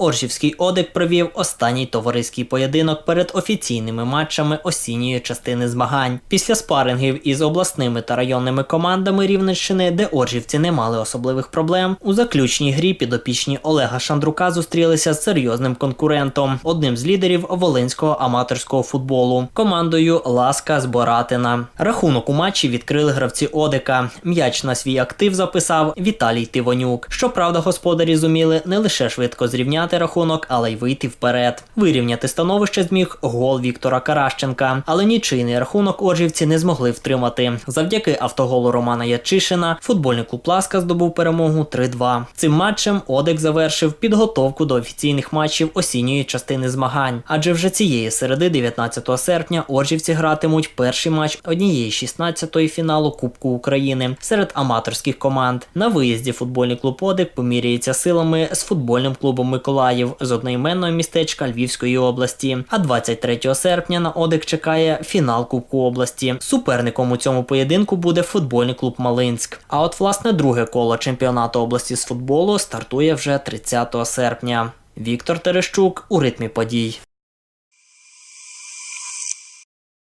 Оржівський Одик провів останній товариський поєдинок перед офіційними матчами осінньої частини змагань. Після спарингів із обласними та районними командами Рівненщини, де оржівці не мали особливих проблем, у заключній грі підопічні Олега Шандрука зустрілися з серйозним конкурентом, одним з лідерів волинського аматорського футболу, командою Ласка з Боратина. Рахунок у матчі відкрили гравці Одика. М'яч на свій актив записав Віталій Тивонюк. Щоправда, господарі зуміли не лише швидко зрівняти рахунок, але й вийти вперед. Вирівняти становище зміг гол Віктора Каращенка. Але нічийний рахунок оржівці не змогли втримати. Завдяки автоголу Романа Ячишина футбольний клуб Ласка здобув перемогу 3-2. Цим матчем Одек завершив підготовку до офіційних матчів осінньої частини змагань. Адже вже цієї середи, 19 серпня, оржівці гратимуть перший матч однієї 16-ї фіналу Кубку України серед аматорських команд. На виїзді футбольний клуб Одек поміряється силами з футбольним клубом Миколаїв з одноіменного містечка Львівської області. А 23 серпня на Одик чекає фінал Кубку області. Суперником у цьому поєдинку буде футбольний клуб Малинськ. А от власне друге коло чемпіонату області з футболу стартує вже 30 серпня. Віктор Терещук у ритмі подій.